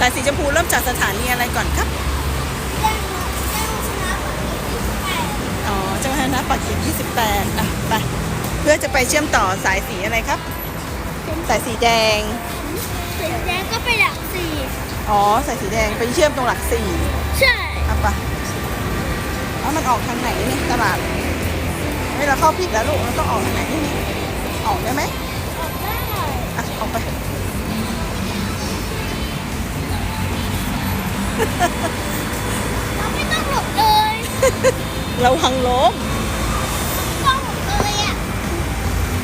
สายสีชมพูเริ่มจากสถานีอะไรก่อนครับแจ้งแจ้งชนะของที่แปดอ๋อจังหวัดนะปากเกร็ด28อะไปเพื่อจะไปเชื่อมต่อสายสีอะไรครับ สายสีแดง สีแดงก็ไปหลักสี่อ๋อสายสีแดงไปเชื่อมตรงหลักสี่ใช่เอาไปเอามันออกทางไหนเนี่ยตลาดไม่เราเข้าผิดแล้วลูกเราต้องออกทางไหนนี่ออกได้ไหมออกได้อะออกไป ระวังล้มไม่ต้องหลบเลยอะ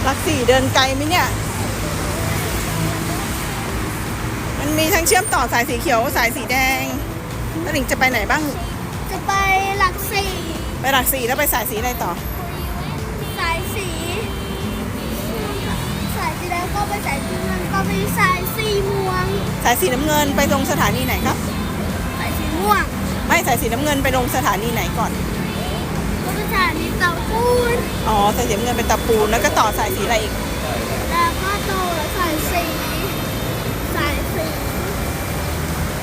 หลักสี่เดินไกลไหมเนี่ย มันมีทั้งเชื่อมต่อสายสีเขียวสายสีแดงแล้วหลิงจะไปไหนบ้าง จะไปหลักสี่ไปหลักสี่แล้วไปสายสีอะไรต่อ สายสี สายสีแดงก็ไปสายสีเงินก็ไปสายสีม่วง สายสีน้ำเงินไปตรงสถานีไหนครับ สายสีม่วง ไม่สายสีน้ำเงินไปลงสถานีไหนก่อน ก็ไปสายสีเตาปูน อ๋อสายสีน้ำเงินเป็นตะปูนแล้วก็ต่อสายสีอะไรอีก แล้วก็โตแล้วสายสีสายสี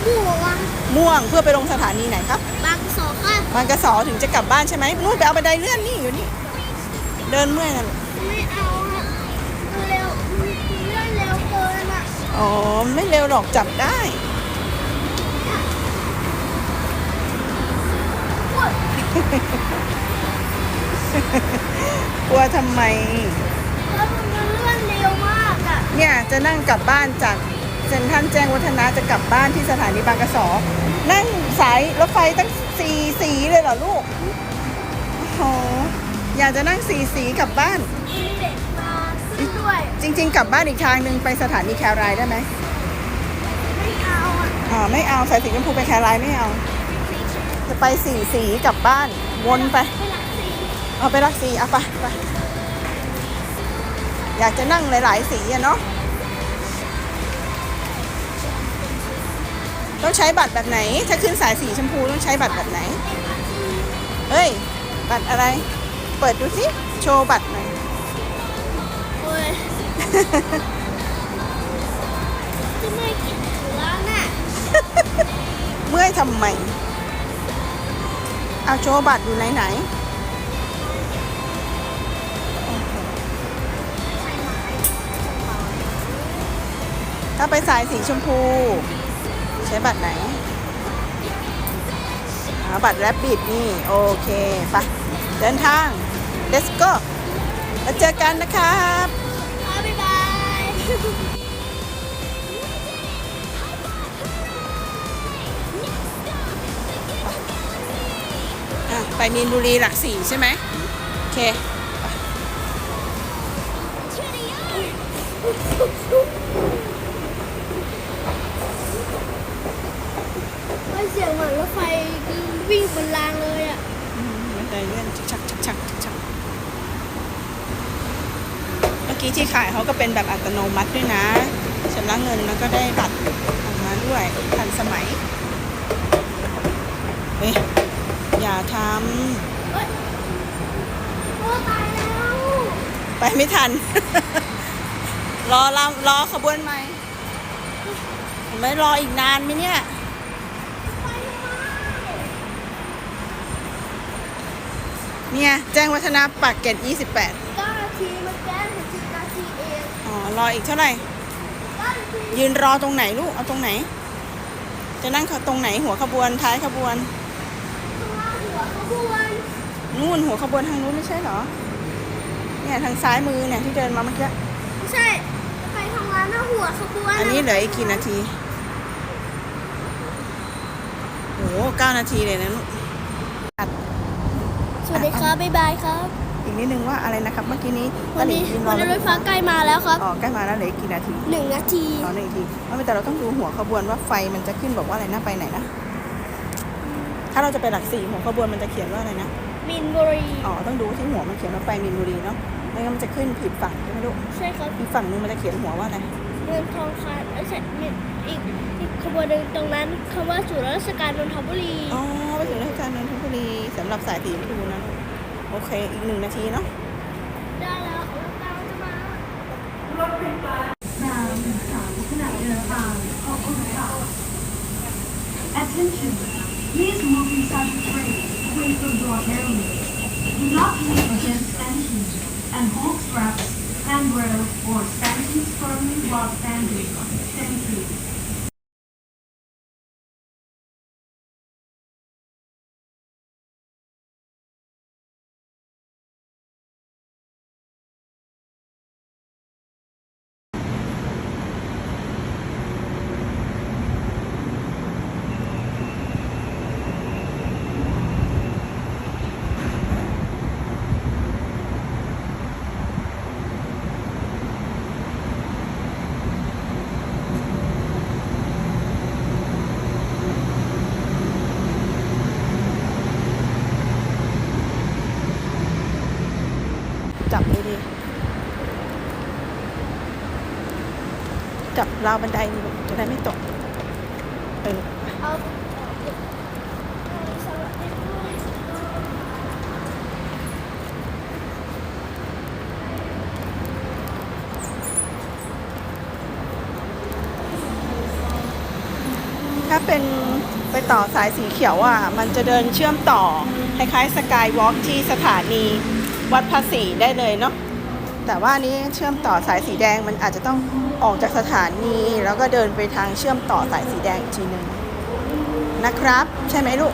ม่วงม่วงเพื่อไปลงสถานีไหนครับบางสองก็บางกระสอถึงจะกลับบ้านใช่ไหมนู่นไปเอาบันไดเลื่อนนี่อยู่นี่ เดินเมื่อยนะลูกไม่เอาอะเร็วเลื่อนเร็วเกินอะอ๋อไม่เร็วหรอกจับได้ กลัวทำไม แล้วมันเลื่อนเร็วมากอะเนี่ยจะนั่งกลับบ้านจากเซ็นทรัลแจ้งวัฒนะจะกลับบ้านที่สถานีบางกระสอนั่งสายรถไฟตั้งสี่สีเลยเหรอลูกโอ้อยากจะนั่งสี่สีกลับบ้าน มีเด็กมาขึ้นด้วยจริง ๆ กลับบ้านอีกทางหนึ่งไปสถานีแครายได้ไหมไม่เอาอะอ๋อไม่เอาสายสีชมพูไปแครายไม่เอา จะไปสี่สีกลับบ้านวนไปไปหลักสี เอาไปรักสีเอาไปไป อยากจะนั่งหลาย ๆ สีอะเนาะต้องใช้บัตรแบบไหน ถ้าขึ้นสายสีชมพูต้องใช้บัตรแบบไหน เฮ้ย บัตรอะไร เปิดดูสิ โชว์บัตรหน่อยโอ้ยจะไม่กินหัวน่ะเมื่อยทำไม เอาโชว์บัตรอยู่ไหนไหน ถ้าไปสายสีชมพู ใช้บัตรไหนบัตรแรบบิดนี่ โอเคไปเดินทาง let's go แล้วเจอกันนะครับบ๊ายบายไปมีนบุรีหลักสี่ใช่ไหมโอเค ไม่เสียงเหมือนรถไฟวิ่งบนรางเลยอะ บันไดเลื่อนชักชักชักชักชักเมื่อกี้ที่ ขายเขาก็เป็นแบบอัตโนมัติด้วยนะชำระเงินแล้วก็ได้บัตรออกมาด้วยทันสมัยเฮ้ยอย่าทำไปไม่ทัน รอลำรอขบวนใหมไม่รออีกนานไหมเนี่ยเนี่ย แจ้งวัฒนะปากเกร็ด28เก้าทีมาแก้งสิบน องอ๋อ รออีกเท่าไหร่เก้านาทียืนรอตรงไหนลูก เอาตรงไหน จะนั่งตรงไหนหัวขบวนท้ายขบวนข้างล่างหัวขบวน นู่นหัวขบวนทางนู้นไม่ใช่เหรอ เนี่ยทางซ้ายมือเนี่ยที่เดินมาเมื่อกี้ ไม่ใช่ ไปทางร้านหน้าหัวขบวน อันนี้เหลืออีกกี่นาที โอ้เก้านาทีเลยนะลูกอัดสวัสดีครับ บ๊ายบายครับอี กนิดนึงว่าอะไรนะครับเมื่อกี้นี้วันนี้ตลิ่งยืวันนี้รถไฟฟ้าใกล้มาแล้วครับอ๋อใกล้มาแล้วเหลืออีกกี่นาทีหนึ่งนาทีอ๋อหนึ่งนาทีไม่แต่เราต้องดูหัวขบวนว่าไฟมันจะขึ้นบอกว่าอะไรนะไปไหนนะถ้าเราจะไปหลักสี่หัวขบวนมันจะเขียนว่าอะไรนะมินบุรีอ๋อต้องดูที่หัวมันเขียนว่าไปมีนบุรีเนาะไม่งั้นมันจะขึ้นผิดฝั่งใช่ไหมลูกใช่ครับอีกฝั่งนึงมันจะเขียนหัวว่าอะไรเมืองทองคำเอ้ยใช่มินอีกอีกขบวนหนึ่งตรงนั้นคำว่าศูนย์ราชการนนทบุรีอ๋อไปถึงราชการนนทบุรีสำหรับสายสีชมพูนะลูก โอเค อีกหนึ่งนาทีเนาะได้แล้ว ราวบันไดจะได้ไม่ตก เออถ้าเป็นไปต่อสายสีเขียวอะ มันจะเดินเชื่อมต่อ คล้ายๆสกายวอล์กที่สถานีวัดภาษีได้เลยเนาะแต่ว่านี้เชื่อมต่อสายสีแดงมันอาจจะต้อง ออกจากสถานีแล้วก็เดินไปทางเชื่อมต่อสายสีแดงอีกทีหนึ่งนะครับ ใช่ไหมลูก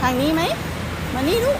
ทางนี้ไหม มานี่ลูก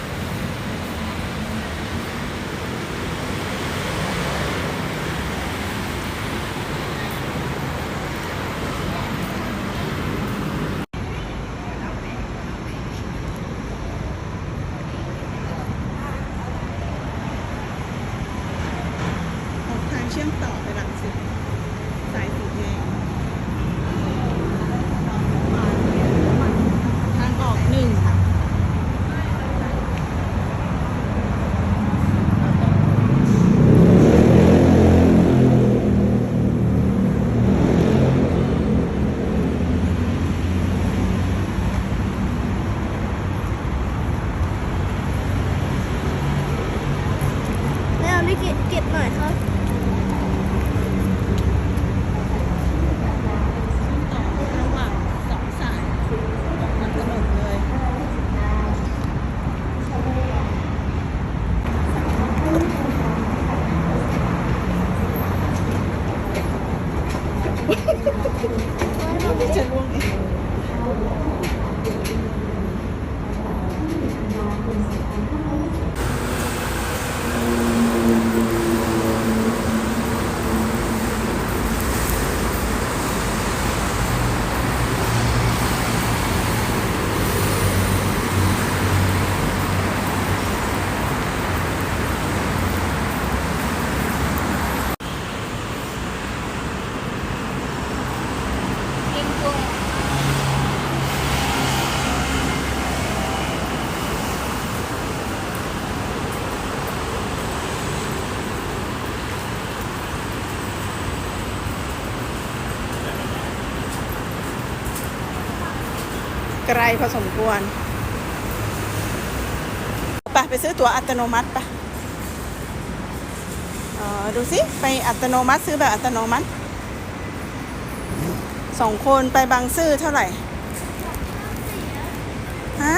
กลพอสมควรไปไปซื้อตั๋วอัตโนมัติปะดูสิ ไปอัตโนมัติซื้อแบบอัตโนมัติสองคนไปบางซื่อเท่าไหร่ ฮะ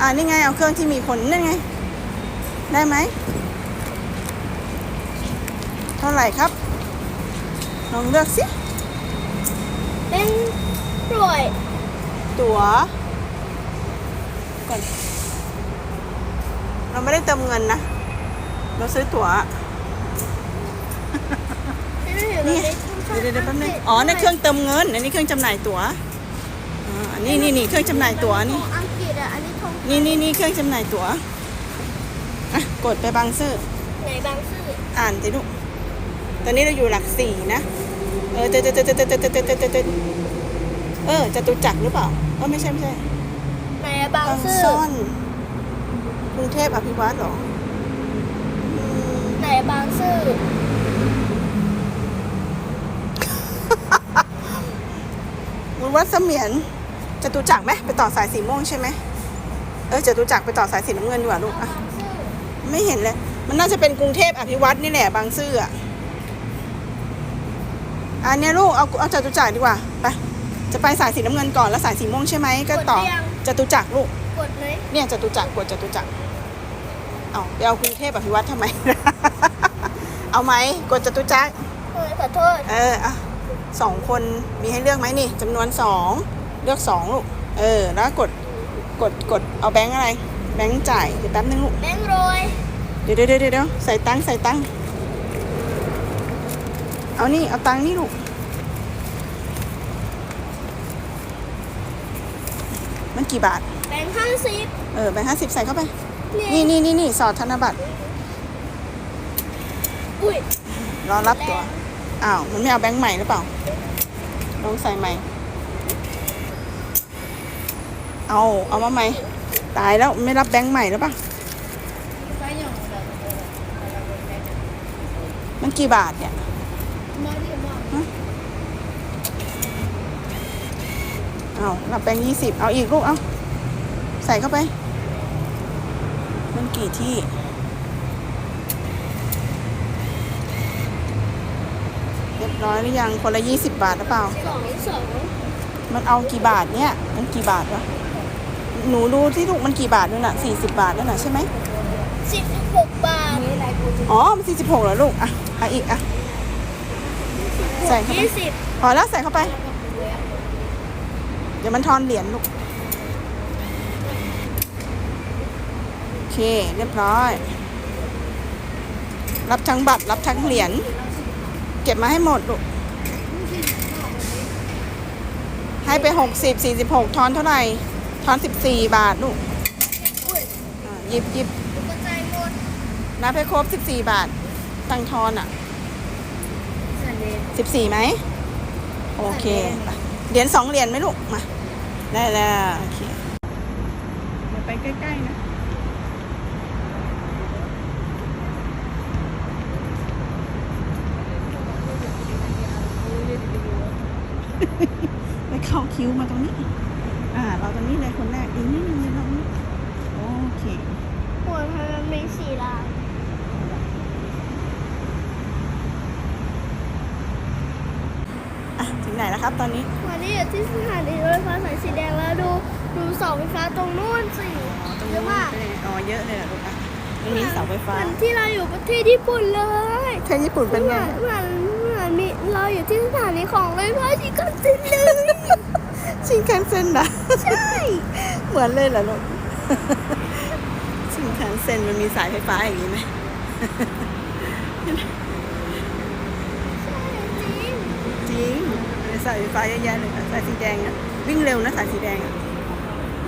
อ่านี่ไง เอาเครื่องที่มีคนนั่นไง ได้ไหม เท่าไหร่ครับ ลองเลือกสิ เป็นปล่อย ตั๋วก่อนเราไม่ได้เติมเงินนะ เราซื้อตั๋วนี่เดี๋ยวเดี๋ยวแป๊บนึงอ๋อในนเครื่องเติมเงิน อันนี้เครื่องจำหน่ายตั๋วอ่าอันนี้นี่นี่เครื่องจำหน่ายตั๋วนี่ของอังกฤษอะอันนี้ทงนี่นี่นี่เครื่องจำหน่ายตั๋วอะกดไปบางซื่อไหนบางซื่ออ่านสิลูกตอนนี้เราอยู่หลักสี่นะ เออเจเจเจเจเจเจเจเจเจเจเออจตุจักรหรือเปล่า เออไม่ใช่ไม่ใช่ไหนอะบางบางซื่อซ่อนกรุงเทพอภิวัตรเหรออืมไหนบางซื่อมุนวัดเสมียนจตุจักรไหมไปต่อสายสีม่วงใช่ไหมเออจตุจักรไปต่อสายสีน้ำเงินดีกว่าลูกอะบางซื่อไม่เห็นเลย มันน่าจะเป็นกรุงเทพอภิวัตรนี่แหละบางซื่ออะอันเนี้ยลูกเอาเอาจตุจักรดีกว่าไป จะไปสายสีน้ำเงินก่อนแล้วสายสีม่วงใช่ไหมก็ต่อจตุจักรลูกกดเลยเนี่ยจตุจักรกดจตุจักรเอาไปเอากรุงเทพอภิวัตทำไม เอาไหมกดจตุจักรเออขอโทษเอออะสองคนมีให้เลือกไหมนี่จำนวนสองเลือกสองลูกเออ แล้วกดกดกดเอาแบงค์อะไร แบงค์จ่ายเดี๋ยวแป๊บนึงลูกแบงค์โรยเดี๋ยวเดี๋ยวเดี๋ยวเดี๋ยวใส่ตังค์ใส่ตังค์เอานี่เอาตังค์นี่ลูก มันกี่บาท แบงค์ห้าสิบเออแบงค์ห้าสิบใส่เข้าไปนี่นี่นี่นี่นี่สอดธนบัตรอุ้ยรอรับตัว อ้าว มันไม่เอาแบงค์ใหม่หรือเปล่า ลองใส่ใหม่ เอา เอามาใหม่ ตายแล้วไม่รับแบงค์ใหม่หรือเปล่า มันกี่บาทเนี่ย เอารับแบงค์ยี่สิบเอาอีกลูกเอาใส่เข้าไป มันกี่ที่เรียบร้อยหรือยังคนละยี่สิบบาทหรือเปล่า สองสองมันเอากี่บาทเนี่ย มันกี่บาทวะหนูดูที่ลูกมันกี่บาทด้วยน่ะสี่สิบบาทด้วยน่ะใช่ไหมสิบหกบาทอ๋อมันสี่สิบหกเหรอลูกอะอะอีกอะใส่เข้าไปยี่สิบพอแล้วใส่เข้าไปเดี๋ยวมันทอนเหรียญลูก โอเค เรียบร้อย รับทั้งบัตรรับทั้งเหรียญ เก็บมาให้หมดลูก ให้ไปหกสิบสี่สิบหกทอนเท่าไหร่ ทอนสิบสี่บาทลูกอุ้ยอะหยิบหยิบกระจายหมดนับให้ครบสิบสี่บาท ตังค์ทอนอะสันเดนสิบสี่ไหม โอเคไปเหรียญสองเหรียญไหมลูก มา ได้แล้วโอเคเดี๋ยวไปใกล้ๆนะไปเข้าคิวมาตรงนี้ อ่า เราตรงนี้เลยคนแรกอีกนิดนึงเลยตรงนี้ โอเคหัวมันมีสี่ลายอะ ถึงไหนแล้วครับตอนนี้ นนี้อยู่ที่สถานีรถไฟฟ้าสายสีแดงแล้วดูดูเสาไฟฟ้าตรงนู้นสิเยอะมากอ๋อเยอะเลยเหรอลูกอะตรงนี้เสาไฟฟ้า เหมือนที่เราอยู่ประเทศญี่ปุ่นเลยเทนญี่ปุ่นเป็นเหไงมือนเหมือนเหมือนมีเราอยู่ที่สถานีของรถไฟฟ้าชิคันเซ็นเลย ชินคันเซ็นนะใช่ เหมือนเลยเหรอลูก ชินคันเซ็นมันมีสายไฟฟ้าอย่างนี้ไหม จริง จริงมี สายไฟฟ้าเยอะแยะเลยค่ะสายสีแดงอะวิ่งเร็วนะสายสีแดงอะ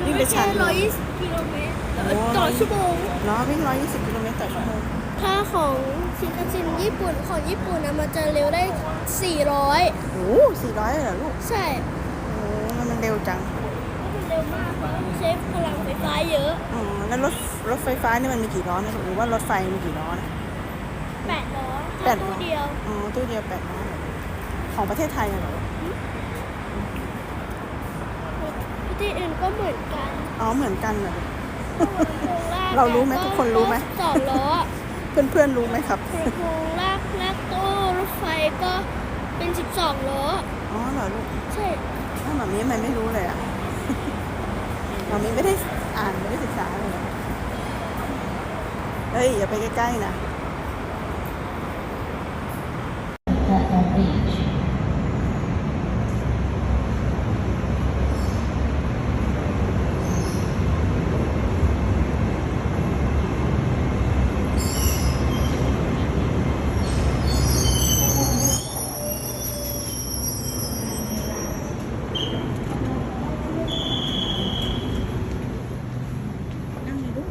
วิ่งไปชันร้อยยี่สิบกิโลเมตรโอ้ต่อชั่วโมง เนาะวิ่ง 120กิโลเมตรต่อชั่วโมงถ้าของชินคันเซ็นญี่ปุ่นของญี่ปุ่นนะมันจะเร็วได้ 400 โอ้สี่ร้อยเหรอลูกใช่โอ้มันมันเร็วจังมันเร็วมากเพราะใช้พลังไฟฟ้าเยอะอ๋อแล้วรถรถไฟฟ้านี่มันมีกี่ล้อนะลูกหรือว่ารถไฟมีกี่ล้อนะ 8ล้อแปถ้าดล้อ ตู้เดียว อ๋อตู้เดียวแปดล้อเหรอของประเทศไทยอะเหรอ ประเทศอื่นก็เหมือนกันอ๋อเหมือนกันเหรอ โครงลากเรารู้ไหมทุกคนรู้ไหม สองล้อเพื่อนเพื่อนๆรู้ไหมครับ โครงลากลากโต้รถไฟก็เป็น12ล้ออ๋อเหรอลูกใช่อ้าวหมามีมันไม่รู้เลยอะหมามีไม่ได้อ่านไม่ได้ศึกษาเลยอะเฮ้ยอย่าไปใกล้ๆนะ นั่งเลยลูก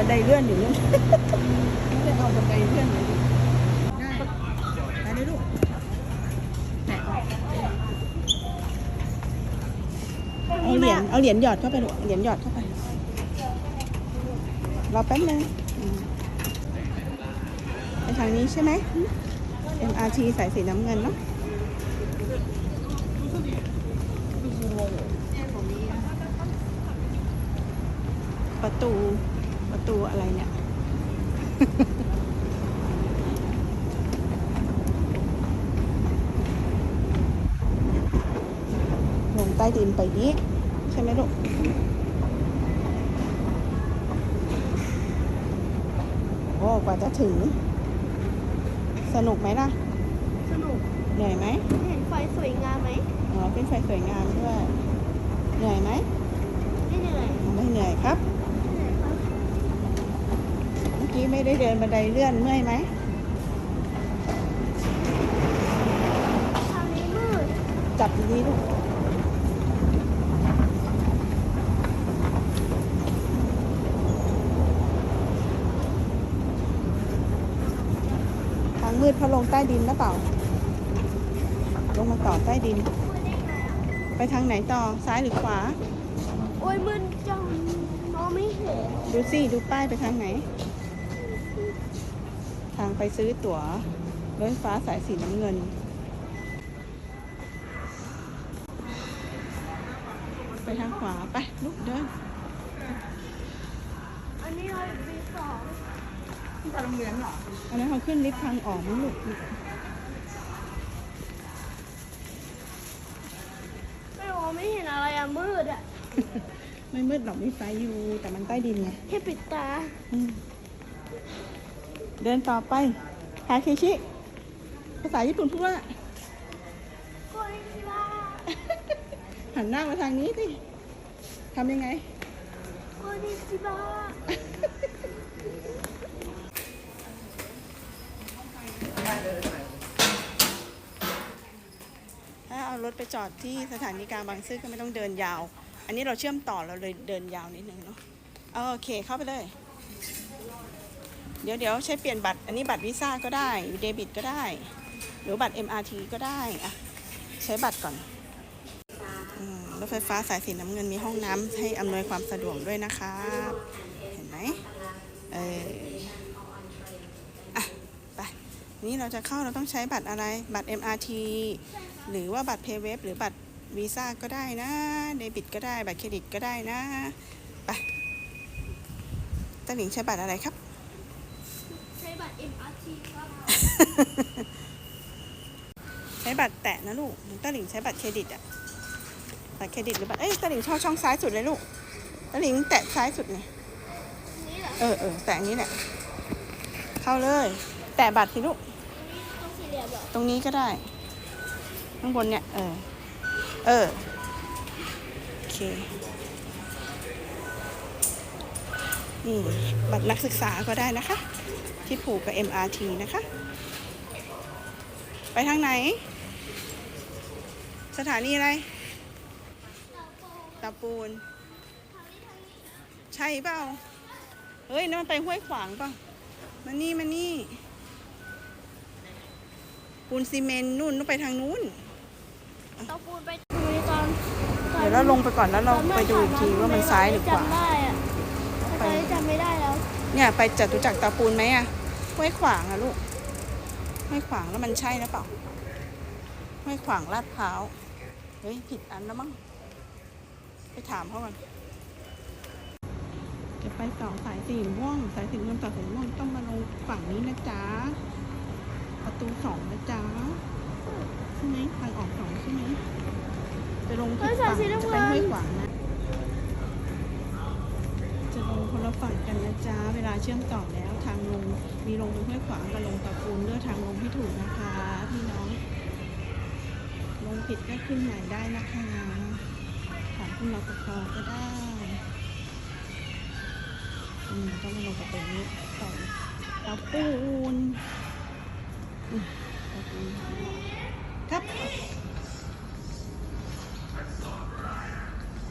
บันไดเลื่อนอยู่นู่น ไม่ ได้เอาบันไดเลื่อนมาดิได้ไปเลยลูกแตะออกเอาเหรียญเอาเหรียญหยอดเข้าไปลูกเหรียญหยอดเข้าไปรอแป๊บนึงไปทางนี้ใช่ไหม MRT สายสีน้ำเงินเนาะประตูประตูอะไรเนี่ย ลงใต้ดิน ไปนี้ใช่ไหมลูกโอ้กว่าจะถึง สนุกไหมล่ะ สนุก เหนื่อยไหม เห็นไฟสวยงามไหมอ๋อเป็นไฟสวยงามด้วย เหนื่อยไหม ไม่เหนื่อยอ๋อไม่เหนื่อยครับไม่เหนื่อยครับ เมื่อกี้ไม่ได้เดินบันไดเลื่อนเมื่อยไหมทางนี้มืดจับดีๆลูก มืดเพราะลงใต้ดินหรือเปล่า ลงมาต่อใต้ดินมืดได้ไงอะไปทางไหนต่อซ้ายหรือขวา โอ้ยมืดจังมองไม่เห็น ดูสิดูป้ายไปทางไหน ทางไปซื้อตั๋วรถไฟฟ้าสายสีน้ำเงินไปทางขวา ไป ลุกเดิน อันนี้เราปีสอง ที่โรงเรียนหรออันนั้นเขาขึ้นลิฟต์ทางออกมั้งลูกไม่มองไม่เห็นอะไรอะมืดอะไม่มืดหรอกมีไฟอยู่ แต่มันใต้ดินไงแค่ปิดตาอืมเดินต่อไปฮาเคชิ ภาษาญี่ปุ่นพูดว่าโกนิชิวะหันหน้ามาทางนี้สิทำยังไงโกนิชิว ถ้าเอารถไปจอดที่สถานีกลางบางซื่อก็ไม่ต้องเดินยาว อันนี้เราเชื่อมต่อเราเลยเดินยาวนิดนึงเนาะโอเคเข้าไปเลย เดี๋ยวเดี๋ยวใช้เปลี่ยนบัตร อันนี้บัตรวีซ่าก็ได้เดบิตก็ได้ หรือบัตร MRT ก็ได้อะใช้บัตรก่อนรถไฟฟ้าสายสีน้ำเงินมีห้องน้ำให้อำนวยความสะดวกด้วยนะครับ เห็นไหมเอออะ นี่เราจะเข้าเราต้องใช้บัตรอะไรบัตร MRT หรือว่าบัตร PayWave หรือบัตรวีซ่าก็ได้นะเดบิตก็ได้บัตรเครดิตก็ได้นะไปตาหลิงใช้บัตรอะไรครับ ใช้บัตร MRT ครับ ใช้บัตรแตะนะลูกตาหลิงใช้บัตรเครดิตอะบัตรเครดิตหรือบัตรเอ้ยตาหลิงชอบช่องซ้ายสุดเลยลูกตาหลิงแตะซ้ายสุดไงนี่เหรอเออเออแตะอันนี้แหละเข้าเลย แตะบัตรสิลูกตรงสี่เหลี่ยมเหรอตรงนี้ก็ได้ ข้างบนเนี่ย เออ เออ โอเค นี่บัตรนักศึกษาก็ได้นะคะ ที่ผูกกับ MRT นะคะ ไปทางไหน สถานีอะไรตะปูน ใช่เปล่า เฮ้ยนั่นมันไปห้วยขวางเปล่ามานี่มานี่ ปูนซีเมนต์นู่นต้องไปทางนู้น เราปูนไปดูในตอนตอนเดี๋ยวเราลงไปก่อนแล้วเราไปดูอีกทีว่ามันซ้ายหรือขวา จำได้อะแต่ตอนนี้จำไม่ได้แล้ว เนี่ยไปจตุจักรตาปูนไหมอะห้วยขวางอะลูกห้วยขวางแล้วมันใช่หรือเปล่าห้วยขวางลาดพร้าวเฮ้ยผิดอันแล้วมั้งไปถามเขาก่อนจะไปต่อสายสีม่วง สายสีม่วงต่อสายม่วงต้องมาลงฝั่งนี้นะจ๊ะ ประตูสองนะจ๊ะใช่ไหมทางออกสองใช่ไหมจะลงผิดฝั่งจะไปห้วยขวางนะ จะลงคนละฝั่งกันนะจ๊ะเวลาเชื่อมต่อแล้วทางลงมีลงตรงห้วยขวางกับลงตะปูนเลือกทางลงให้ถูกนะคะพี่น้อง ลงผิดก็ขึ้นใหม่ได้นะคะถามคุณรปภก็ได้อืมต้องมาลงกับตรงนี้ต่อตะปูนอืมตะปูน ครับ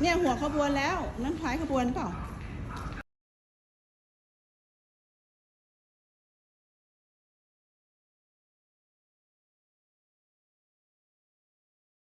เนี่ยหัวขบวนแล้วนั่นท้ายขบวนเปล่า